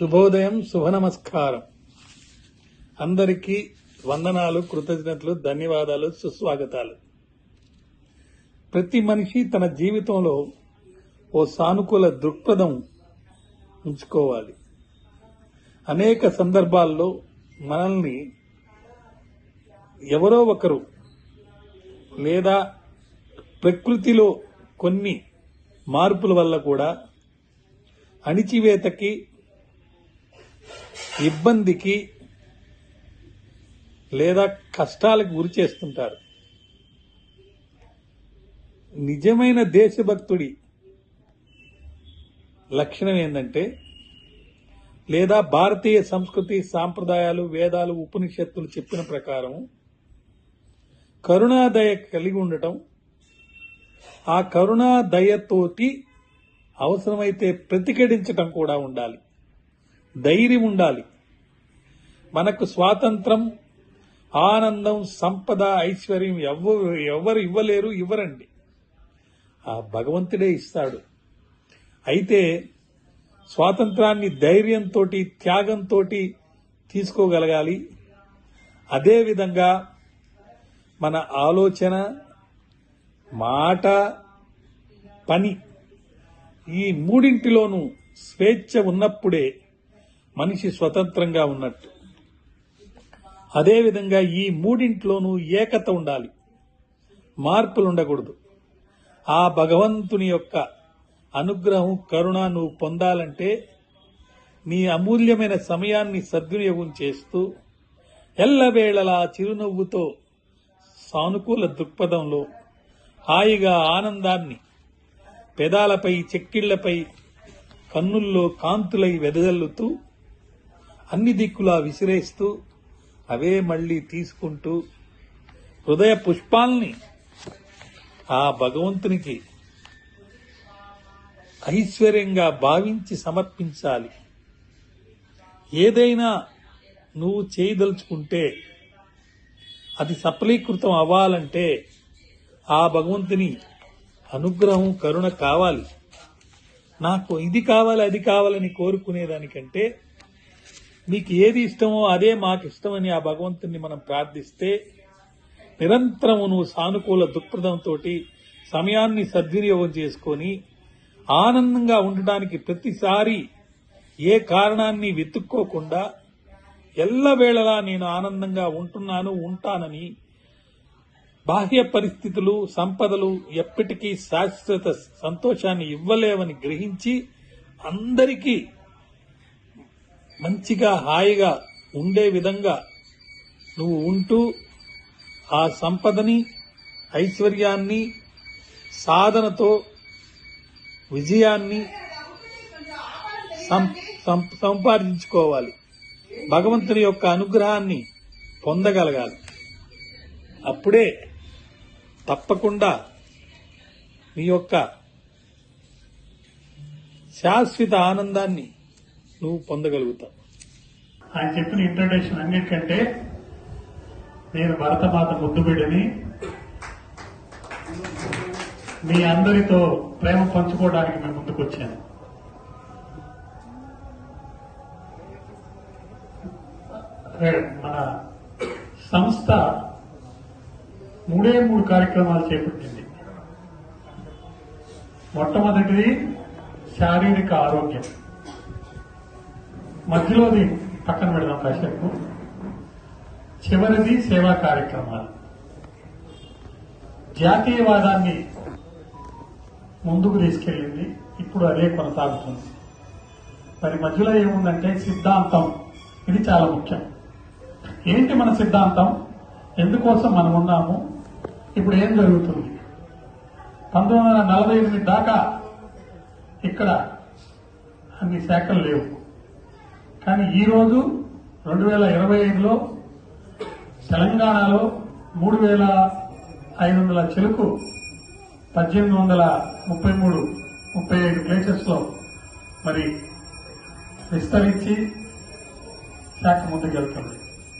శుభోదయం శుభ నమస్కారం అందరికీ వందనాలు కృతజ్ఞతలు ధన్యవాదాలు సుస్వాగతాలు. ప్రతి మనిషి తన జీవితంలో ఓ సానుకూల దృక్పథం ఉంచుకోవాలి. అనేక సందర్భాల్లో మనల్ని ఎవరో ఒకరు లేదా ప్రకృతిలో కొన్ని మార్పుల వల్ల కూడా అణిచివేతకి ఇబ్బందికి లేదా కష్టాలకు గురి చేస్తుంటారు. నిజమైన దేశభక్తుడి లక్షణం ఏంటంటే లేదా భారతీయ సంస్కృతి సాంప్రదాయాలు వేదాలు ఉపనిషత్తులు చెప్పిన ప్రకారం కరుణాదయ కలిగి ఉండటం ఆ కరుణాదయతోటి అవసరమైతే ప్రతిఘటించటం కూడా ఉండాలి. ధైర్యం ఉండాలి. మనకు స్వాతంత్రం ఆనందం సంపద ఐశ్వర్యం ఎవ్వరు ఎవరు ఇవ్వలేరు ఇవ్వరండి. ఆ భగవంతుడే ఇస్తాడు. అయితే స్వాతంత్రాన్ని ధైర్యంతో త్యాగంతో తీసుకోగలగాలి. అదేవిధంగా మన ఆలోచన మాట పని ఈ మూడింటిలోనూ స్వేచ్ఛ ఉన్నప్పుడే మనిషి స్వతంత్రంగా ఉన్నట్టు. అదేవిధంగా ఈ మూడింట్లోనూ ఏకత ఉండాలి. మార్పులు ఉండకూడదు ఆ భగవంతుని యొక్క అనుగ్రహం కరుణ నువ్వు పొందాలంటే నీ అమూల్యమైన సమయాన్ని సద్వినియోగం చేస్తూ ఎల్లవేళలా చిరునవ్వుతో సానుకూల దృక్పథంలో హాయిగా ఆనందాన్ని పెదాలపై చెక్కిళ్ళపై కన్నుల్లో కాంతులై వెదజల్లుతూ అన్ని దిక్కులా విసిరేస్తూ అవే మళ్ళీ తీసుకుంటూ హృదయ పుష్పాల్ని ఆ భగవంతునికి ఐశ్వర్యంగా భావించి సమర్పించాలి. ఏదైనా నువ్వు చేయదలుచుకుంటే అది సఫలీకృతం అవ్వాలంటే ఆ భగవంతుని అనుగ్రహం కరుణ కావాలి. నాకు ఇది కావాలి అది కావాలని కోరుకునేదానికంటే మీకు ఏది ఇష్టమో అదే మాకు ఇష్టమని ఆ భగవంతుని మనం ప్రార్థిస్తే నిరంతరము నువ్వు సానుకూల దృక్పథంతో సమయాన్ని సద్వినియోగం చేసుకొని ఆనందంగా ఉండడానికి ప్రతిసారి ఏ కారణాన్ని వెతుక్కోకుండా ఎల్లవేళలా నేను ఆనందంగా ఉంటున్నాను ఉంటానని బాహ్య పరిస్థితులు సంపదలు ఎప్పటికీ శాశ్వత సంతోషాన్ని ఇవ్వలేవని గ్రహించి అందరికీ మంచిగా హాయిగా ఉండే విధంగా నువ్వు ఉంటూ ఆ సంపదని ఐశ్వర్యాన్ని సాధనతో విజయాన్ని సం- సం- సంపాదించుకోవాలి. భగవంతుని యొక్క అనుగ్రహాన్ని పొందగలగాలి. అప్పుడే తప్పకుండా నీ యొక్క శాశ్వత ఆనందాన్ని నువ్వు పొందగలుగుతావు. ఆయన చెప్పిన ఇంట్రడక్షన్ అన్నిటికంటే నేను భరతమాత ముద్దు బిడ్డని మీ అందరితో ప్రేమ పంచుకోవడానికి మేము ముందుకు వచ్చాను మన సంస్థ మూడే మూడు కార్యక్రమాలు చేపట్టింది. మొట్టమొదటిది శారీరక ఆరోగ్యం. మధ్యలోది పక్కన పెడదాం కాసేపు చివరిది సేవా కార్యక్రమాలు. జాతీయవాదాన్ని ముందుకు తీసుకెళ్ళింది. ఇప్పుడు అదే కొనసాగుతుంది. మరి మధ్యలో ఏముందంటే సిద్ధాంతం. ఇది చాలా ముఖ్యం. ఏంటి మన సిద్ధాంతం? ఎందుకోసం మనం ఉన్నాము? ఇప్పుడు ఏం జరుగుతుంది? పంతొమ్మిది వందల నలభై ఎనిమిది దాకా ఇక్కడ అన్ని శాఖలు లేవు. కానీ ఈరోజు రెండు వేల ఇరవై ఐదులో తెలంగాణలో మూడు వేల ఐదు వందల చెలుకు పద్దెనిమిది వందల ముప్పై మూడు ముప్పై ఐదు ప్లేసెస్లో మరి విస్తరించి శాఖ ముందుకెళ్తుంది